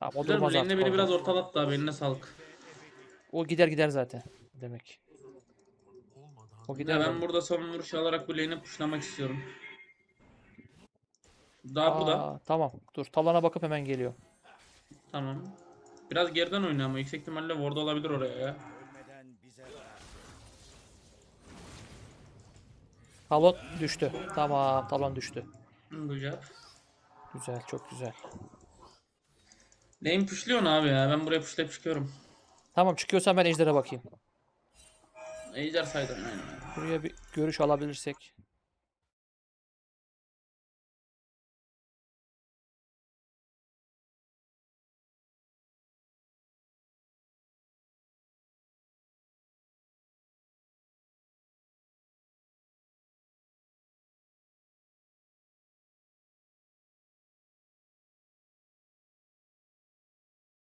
Tamam o durmaz artık beni biraz orada. ortalattı abi eline sağlık. O gider gider zaten. Demek. O gider. Ya ben zaten. burada son vuruş alarak bu lane'i pushlamak istiyorum. Daha bu da. Aa, Tamam. Dur. Talana bakıp hemen geliyor. Tamam. Biraz geriden oynuyor ama yüksek ihtimalle ward olabilir oraya ya. Talon düştü. Tamam. Talon düştü. Güzel. Güzel. Çok güzel. Lane pushluyorsun abi ya. Ben buraya pushlayıp çıkıyorum. Tamam çıkıyorsan ben Ejder'e bakayım. Ejder saydım aynen. Buraya bir görüş alabilirsek.